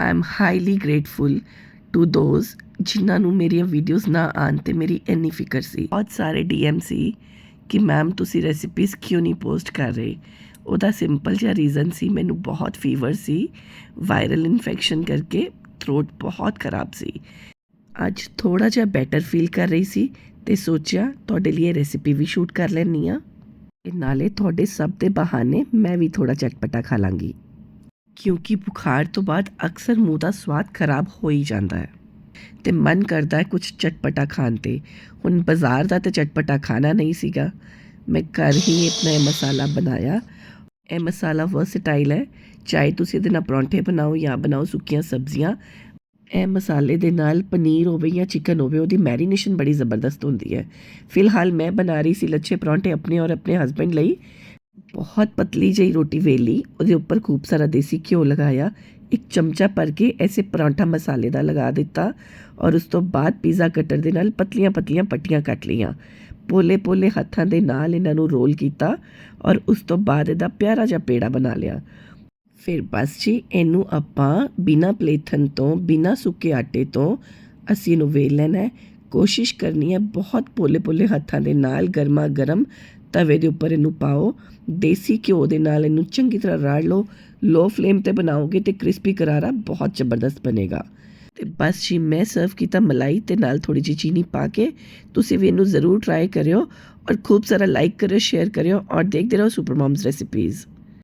I am highly grateful to those ਜਿਨ੍ਹਾਂ ਨੂੰ ਮੇਰੀਆਂ ਵੀਡੀਓਜ਼ ਨਾ ਆਉਣ ਤੇ ਮੇਰੀ ਇੰਨੀ ਫਿਕਰ ਸੀ। ਬਹੁਤ ਸਾਰੇ ਡੀਐਮ ਸੀ ਕਿ ਮੈਮ ਤੁਸੀਂ ਰੈਸਿਪੀਜ਼ ਕਿਉਂ ਨਹੀਂ ਪੋਸਟ ਕਰ ਰਹੇ? ਉਹਦਾ ਸਿੰਪਲ ਜਿਹਾ ਰੀਜ਼ਨ ਸੀ, ਮੈਨੂੰ ਬਹੁਤ ਫੀਵਰ ਸੀ ਵਾਇਰਲ ਇਨਫੈਕਸ਼ਨ ਕਰਕੇ ਥਰੋਟ ਬਹੁਤ ਖਰਾਬ ਸੀ। ਅੱਜ ਥੋੜਾ ਜਿਹਾ ਬੈਟਰ ਫੀਲ ਕਰ ਰਹੀ ਸੀ ਤੇ ਸੋਚਿਆ ਤੁਹਾਡੇ ਲਈ ਰੈਸਿਪੀ ਵੀ ਸ਼ੂਟ ਕਰ ਲੈਣੀ ਆ ਤੇ ਨਾਲੇ ਤੁਹਾਡੇ ਸਭ ਦੇ ਬਹਾਨੇ ਮੈਂ ਵੀ ਥੋੜਾ ਚਟਪਟਾ ਖਾ ਲਾਂਗੀ। ਕਿਉਂਕਿ ਬੁਖਾਰ ਤੋਂ ਬਾਅਦ ਅਕਸਰ ਮੂੰਹ ਦਾ ਸਵਾਦ ਖਰਾਬ ਹੋ ਹੀ ਜਾਂਦਾ ਹੈ। ਤੇ ਮਨ ਕਰਦਾ ਹੈ ਕੁਝ ਚਟਪਟਾ ਖਾਣ ਤੇ। ਹੁਣ ਬਾਜ਼ਾਰ ਦਾ ਤੇ ਚਟਪਟਾ ਖਾਣਾ ਨਹੀਂ ਸੀਗਾ। ਮੈਂ ਘਰ ਹੀ ਆਪਣਾ ਇਹ ਮਸਾਲਾ ਬਣਾਇਆ। ਇਹ ਮਸਾਲਾ ਵਰਸਟਾਈਲ ਹੈ। ਚਾਹੇ ਤੁਸੀਂ ਇਹਦੇ ਨਾਲ ਪਰੌਂਠੇ ਬਣਾਓ ਜਾਂ ਬਣਾਓ ਸੁੱਕੀਆਂ ਸਬਜ਼ੀਆਂ, ਇਹ ਮਸਾਲੇ ਦੇ ਨਾਲ ਪਨੀਰ ਹੋਵੇ ਜਾਂ ਚਿਕਨ ਹੋਵੇ, ਉਹਦੀ ਮੈਰੀਨੇਸ਼ਨ ਬੜੀ ਜ਼ਬਰਦਸਤ ਹੁੰਦੀ ਹੈ। ਫਿਲਹਾਲ ਮੈਂ ਬਣਾ ਰਹੀ ਸੀ ਲੱਛੇ ਪਰੌਂਠੇ ਆਪਣੇ ਔਰ ਆਪਣੇ ਹਸਬੰਡ ਲਈ। ਬਹੁਤ ਪਤਲੀ ਜਿਹੀ ਰੋਟੀ ਵੇਲੀ, ਉਹਦੇ ਉੱਪਰ ਖੂਬ ਸਾਰਾ ਦੇਸੀ ਘਿਓ ਲਗਾਇਆ, ਇੱਕ ਚਮਚਾ ਭਰ ਕੇ ਐਸੇ ਪਰਾਂਠਾ ਮਸਾਲੇ ਦਾ ਲਗਾ ਦਿੱਤਾ ਔਰ ਉਸ ਤੋਂ ਬਾਅਦ ਪੀਜ਼ਾ ਕਟਰ ਦੇ ਨਾਲ ਪਤਲੀਆਂ ਪਤਲੀਆਂ ਪੱਟੀਆਂ ਕੱਟ ਲਈਆਂ। ਪੋਲੇ ਪੋਲੇ ਹੱਥਾਂ ਦੇ ਨਾਲ ਇਹਨਾਂ ਨੂੰ ਰੋਲ ਕੀਤਾ ਔਰ ਉਸ ਤੋਂ ਬਾਅਦ ਇਹਦਾ ਪਿਆਰਾ ਜਿਹਾ ਪੇੜਾ ਬਣਾ ਲਿਆ। ਫਿਰ ਬਸ ਜੀ, ਇਹਨੂੰ ਆਪਾਂ ਬਿਨਾ ਪਲੇਥਨ ਤੋਂ, ਬਿਨਾ ਸੁੱਕੇ ਆਟੇ ਤੋਂ ਅਸੀਂ ਇਹਨੂੰ ਵੇਲ ਲੈਣਾ ਹੈ। ਕੋਸ਼ਿਸ਼ ਕਰਨੀ ਹੈ ਬਹੁਤ ਪੋਲੇ ਪੋਲੇ ਹੱਥਾਂ ਦੇ ਨਾਲ ਗਰਮਾ ਗਰਮ ਤਵੇ ਦੇ ਉੱਪਰ ਇਹਨੂੰ ਪਾਓ, ਦੇਸੀ ਘਿਓ ਦੇ ਨਾਲ ਇਹਨੂੰ ਚੰਗੀ ਤਰ੍ਹਾਂ ਰਾੜ ਲਓ, ਲੋ ਫਲੇਮ ਤੇ ਬਣਾਓਗੇ ਤੇ ਕ੍ਰਿਸਪੀ ਕਰਾਰਾ ਬਹੁਤ ਜ਼ਬਰਦਸਤ ਬਣੇਗਾ। ਤੇ ਬਸ ਜੀ, ਮੈਂ ਸਰਵ ਕੀਤਾ ਮਲਾਈ ਤੇ ਨਾਲ ਥੋੜੀ ਜਿਹੀ ਚੀਨੀ ਪਾ ਕੇ, ਤੁਸੀਂ ਵੀ ਇਹਨੂੰ ਜ਼ਰੂਰ ਟਰਾਈ ਕਰਿਓ ਔਰ ਖੂਬ ਸਾਰਾ ਲਾਈਕ ਕਰਿਓ ਸ਼ੇਅਰ ਕਰਿਓ ਔਰ ਦੇਖਦੇ ਰਹੋ ਸੁਪਰ ਮॉम्स ਰੈਸਿਪੀਜ਼